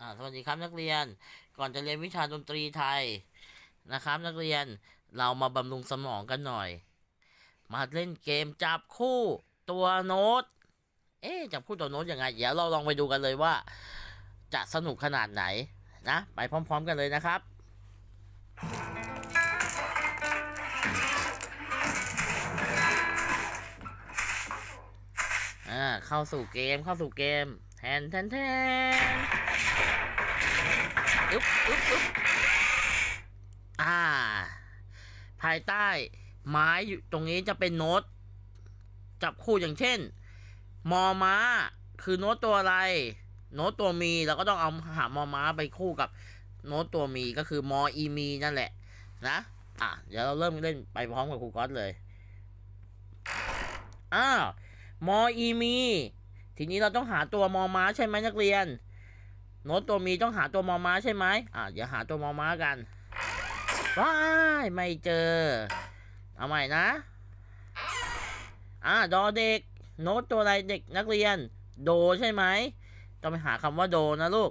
อ่าสวัสดีครับนักเรียน ก่อนจะเรียนวิชาดนตรีไทยนะครับ นักเรียนเรามาบำรุงสมองกันหน่อย มาเล่นเกมจับคู่ตัวโน้ต เอ๊จับคู่ตัวโน้ตยังไง เดี๋ยวเราลองไปดูกันเลยว่า จะสนุกขนาดไหนนะ ไปพร้อม ๆ กันเลยนะครับอ่าเข้าสู่เกมเข้าสู่เกมแทนแทนแทน อึ๊บอึ๊บอึ๊บอ่า ภายใต้ไม้อยู่ตรงนี้จะเป็นโน้ต จับคู่อย่างเช่น มอม้า คือโน้ตตัวอะไร โน้ตตัวมีเราก็ต้องเอาหามอม้าไปคู่กับโน้ตตัวมีก็คือมออีมีนั่นแหละ นะ อะ เดี๋ยวเราเริ่มเล่นไปพร้อมกับครูก๊อตเลย อ้าว มออีมี ทีนี้เราต้องหาตัวมอม้าใช่ไหมนักเรียน โน้ตตัวมีต้องหาตัวมอม้าใช่ไหมอะเดี๋ยวหาตัวมอม้ากัน ว้ายไม่เจอ เอาใหม่นะ อ่าดอเด็ก โน้ตตัวอะไรเด็กนักเรียน โดใช่ไหมต้องไปหาคำว่าโดนะลูก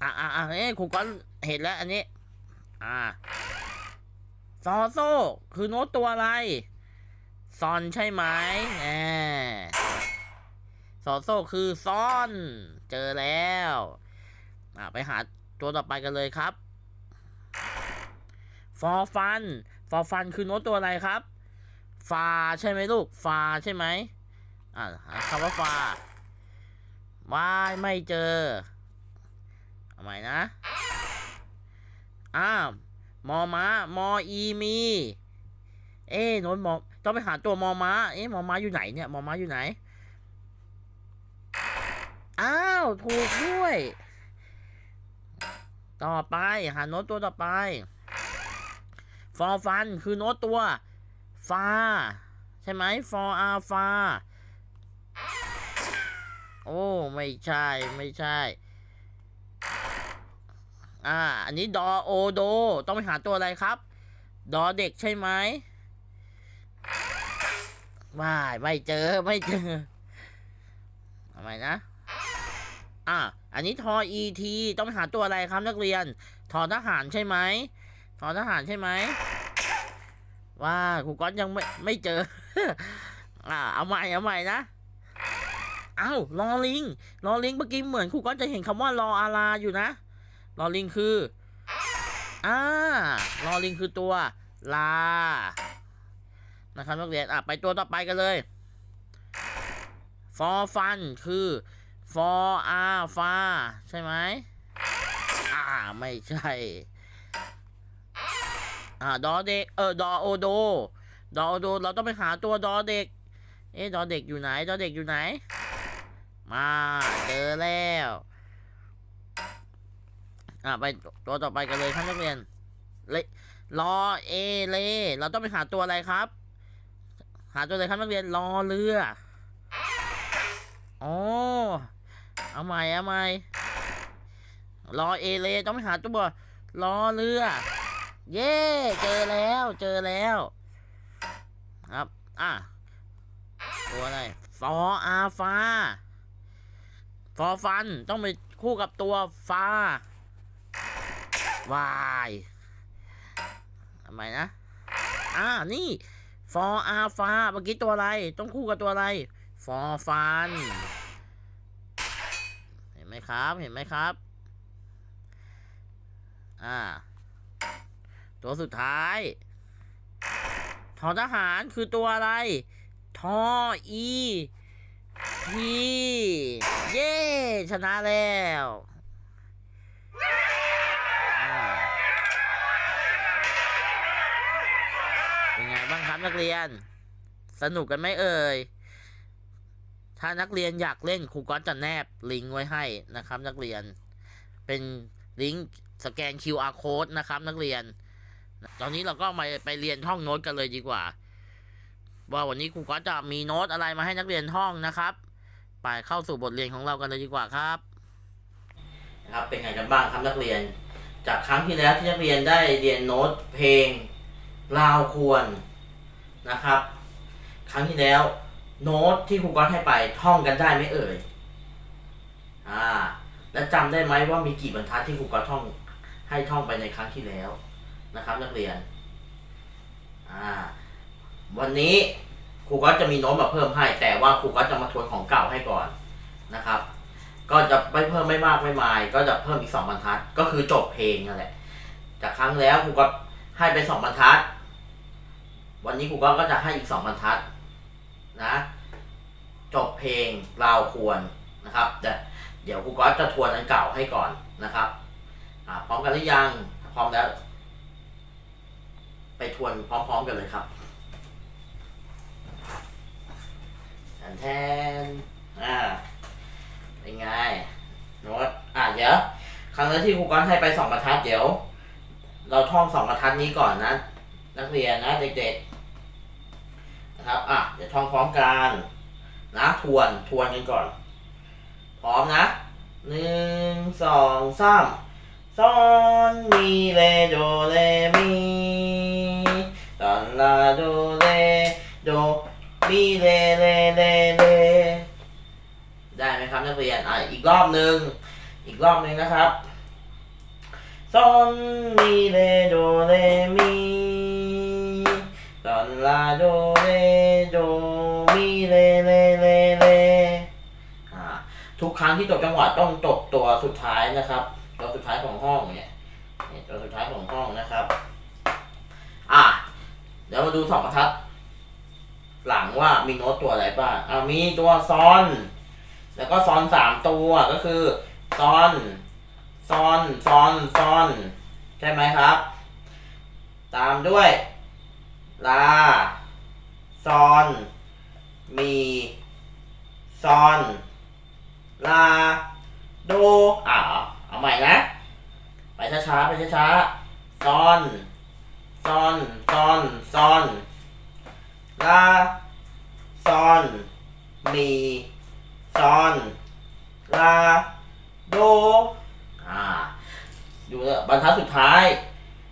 อ่าอ่าอ่าเอ้ยครูก้อนเห็นแล้วอันนี้ อ่าซอโซ่ คือโน้ตตัวอะไร ซอนใช่ไหมแหม ซอโซ่คือซอน เจอแล้วอะไปหาตัวต่อไปกันเลยครับฟอร์ฟันฟอร์ฟันคือโน้ตตัวอะไรครับฟาใช่ไหมลูกฟาใช่ไหมอ่าคำว่าฟาวายไม่เจอเอาใหม่นะอ้าวมอม้ามออีมี เอ๊ะโน้ตมอต้องไปหาตัวมอม้า เอ๊ะมอม้าอยู่ไหนเนี่ย มอม้าอยู่ไหน อ้าว ถูกด้วย ต่อไปหาโน้ตตัวต่อไป ฟอร์ฟันคือโน้ตตัวฟาใช่ไหมฟอร์อาฟาโอ้ไม่ใช่ไม่ใช่ อ่า อันนี้ดอโอโด ต้องไปหาตัวอะไรครับ ดอเด็กใช่ไหมไม่ไม่เจอไม่เจอทำไมนะ อะอันนี้ทออีทีต้องไปหาตัวอะไรครับนักเรียน ทอทหารใช่ไหมทอทหารใช่ไหมว่าครูก๊อตยังไม่ไม่เจอ อ่า เอาใหม่เอาใหม่นะเอ้าลอลิงลอลิงเมื่อกี้เหมือนครูก๊อตจะเห็นคำว่ารออาราอยู่นะลอลิงคืออ่าลอลิงคือตัวลา นะครับนักเรียนอะไปตัวต่อไปกันเลยฟอฟันคือ ฟออาฟาใช่ไหมอ่า ไม่ใช่ อ่า ดอเด็ก เออ ดอโอโด ดอโอโด เราต้องไปหาตัวดอเด็ก เอ๊ะ ดอเด็กอยู่ไหน ดอเด็กอยู่ไหน มา เจอแล้ว อ่า ไปตัวต่อไปกันเลยครับนักเรียน เลรอเอเล เราต้องไปหาตัวอะไรครับ หาตัวอะไรครับนักเรียน รอเรือ อ๋อ เอาใหม่เอาใหม่รอเอเลต้องไปหาตัวรอเรือ เย้เจอแล้วเจอแล้ว ครับ อะตัวอะไรฟออาฟาฟอฟันต้องไปคู่กับตัวฟาวายทำไมนะ อ่า นี่ ฟออาฟาเมื่อกี้ตัวอะไร ต้องคู่กับตัวอะไร ฟอฟัน ครับเห็นไหมครับ อ่า ตัวสุดท้ายทอทหารคือตัวอะไรทออีทีเย้ชนะแล้วเป็นไงบ้างครับนักเรียน สนุกกันไหมเอ่ย ถ้านักเรียนอยากเล่นครูก็จะแนบลิงก์ไว้ให้นะครับ นักเรียน เป็นลิงก์สแกน QR code นะครับ นักเรียน ตอนนี้เราก็มาไปเรียนท่องโน้ตกันเลยดีกว่า ว่าวันนี้ครูก็จะมีโน้ตอะไรมาให้นักเรียนท่องนะครับ ไปเข้าสู่บทเรียนของเรากันเลยดีกว่าครับครับเป็นไงกันบ้างครับนักเรียน จากครั้งที่แล้วที่นักเรียนได้เรียนโน้ตเพลงลาวควรนะครับ ครั้งที่แล้ว โน้ตที่ครูก้อนให้ไปท่องกันได้ไหมเอ่ย อ่า แล้วจำได้ไหมว่ามีกี่บรรทัดที่ครูก็ท่องให้ท่องไปในครั้งที่แล้วนะครับ นักเรียน อ่า วันนี้ครูก็จะมีโน้ตมาเพิ่มให้ แต่ว่าครูก็จะมาทวนของเก่าให้ก่อนนะครับ ก็จะไม่เพิ่มไม่มากไม่มาย ก็จะเพิ่มอีกสองบรรทัด ก็คือจบเพลงนั่นแหละ จากครั้งแล้วครูก็ให้ไปสองบรรทัด วันนี้ครูก็ก็จะให้อีกสองบรรทัด นะ จบเพลงเราควรนะครับแต่เดี๋ยวครูก็จะทวนอันเก่าให้ก่อนนะครับพร้อมกันหรือยังพร้อมแล้ว ไปทวนพร้อมๆกันเลยครับแทนอ่าเป็นไงโน้ตอ่าเดี๋ยวครั้งแรกที่ครูก้อนให้ไปสองบรรทัดเดี๋ยว เราท่องสองบรรทัดนี้ก่อนนะ นักเรียนนะเด็กๆนะครับอะ ทองพร้อมกันนะทวนทวนกันก่อน พร้อมนะหนึ่งสองสามซอนมีเลโดเรมีตอนลาโดเรโดมีเลเลเลเลได้ไหมครับนักเรียนอะอีกรอบหนึ่งอีกรอบหนึ่งนะครับซอนมีเลโดเรมีตอนลาโดเร กครั้งที่จบจังหวะต้องจบตัวสุดท้ายนะครับ ตัวสุดท้ายของห้องเนี่ยตัวสุดท้ายของห้องนะครับ อะเดี๋ยวมาดูสองบรรทัด หลังว่ามีโน้ตตัวอะไรบ้างอ่ามีตัวซอน แล้วก็ซอนสามตัวก็คือซอนซอนซอนซอนใช่ไหมครับ ตามด้วย ลาซอน มีซอน ลา โด อ่าเอาใหม่นะ ไปช้าๆ ไปช้าๆซอนซอนซอนซอนลาซอนมีซอนลา โด อ่า ดูแล้วบรรทัดสุดท้าย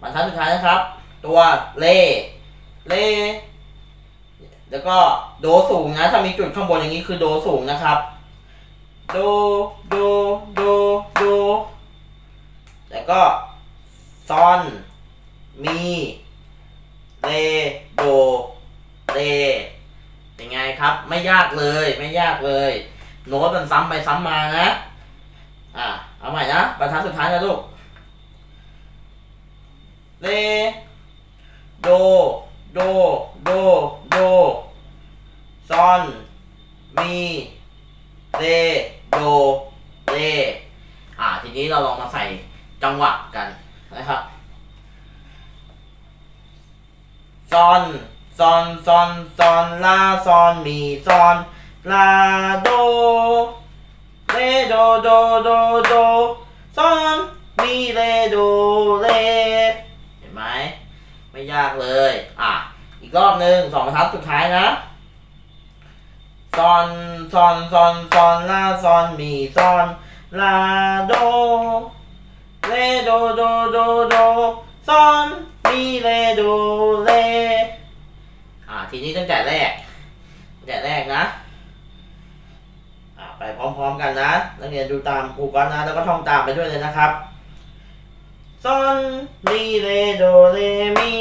บรรทัดสุดท้ายนะครับ ตัวเล เลแล้วก็โดสูงนะ ถ้ามีจุดข้างบนอย่างนี้คือโดสูงนะครับ โดโดโดโดแล้วก็ซอนมีเลโดเลเป็นไงครับ ไม่ยากเลยไม่ยากเลย โน้ตมันซ้ำไปซ้ำมานะ อะเอาใหม่นะบรรทัดสุดท้ายนะลูกเลโดโดโดโดซอนมี เลโดเลอ่า ทีนี้เราลองมาใส่จังหวะกันนะครับซอนซอนซอนซอนลาซอนมีซอนลาโดเลโดโดโดโดซอนมีเลโดเลเห็นไหมไม่ยากเลย อะ อีกรอบหนึ่งสองบรรทัดสุดท้ายนะ ซอนซอนซอนซอนลาซอนมีซอนลาโดเลโดโดโดโดซอนมีเลโดเลอะทีนี้ตั้งแต่แรกตั้งแต่แรกนะอะไปพร้อมๆกันนะ นักเรียนดูตามครูก่อนนะ แล้วก็ท่องตามไปด้วยเลยนะครับซอนรีเรโดเรมี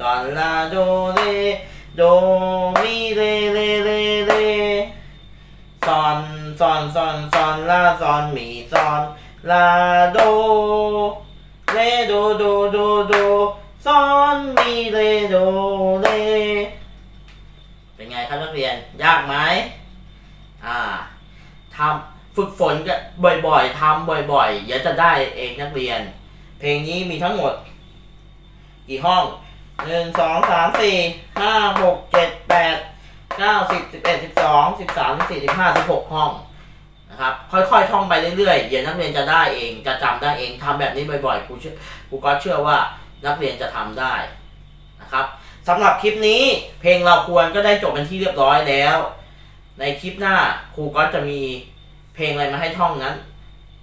ซอนลาโดเร โดมีเรเรเรเรซอนซอนซอนซอนลาซอนมีซอนลาโดเรโดโดโดโดซอนมีเรโดเรเป็นไงครับนักเรียนยากไหมอ่าทำฝึกฝนกันบ่อยๆทำบ่อยๆเดี๋ยวจะได้เองนักเรียน เพลงนี้มีทั้งหมด กี่ห้อง หนึ่งสองสามสี่ห้าหกเจ็ดแปดเก้าสิบสิบเอ็ดสิบสองสิบสามสิบสี่สิบห้าสิบหกห้องนะครับ ค่อยๆท่องไปเรื่อยๆเดี๋ยวนักเรียนจะได้เองจะจำได้เองทำแบบนี้บ่อยๆครูครูก็เชื่อว่านักเรียนจะทำได้นะครับสำหรับคลิปนี้เพลงเราควรก็ได้จบเป็นที่เรียบร้อยแล้ว ในคลิปหน้าครูก็จะมีเพลงอะไรมาให้ท่องนั้น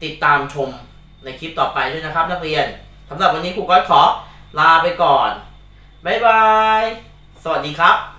ติดตามชมในคลิปต่อไปด้วยนะครับ นักเรียนสำหรับวันนี้ครูก็ขอลาไปก่อน บ๊ายบาย สวัสดีครับ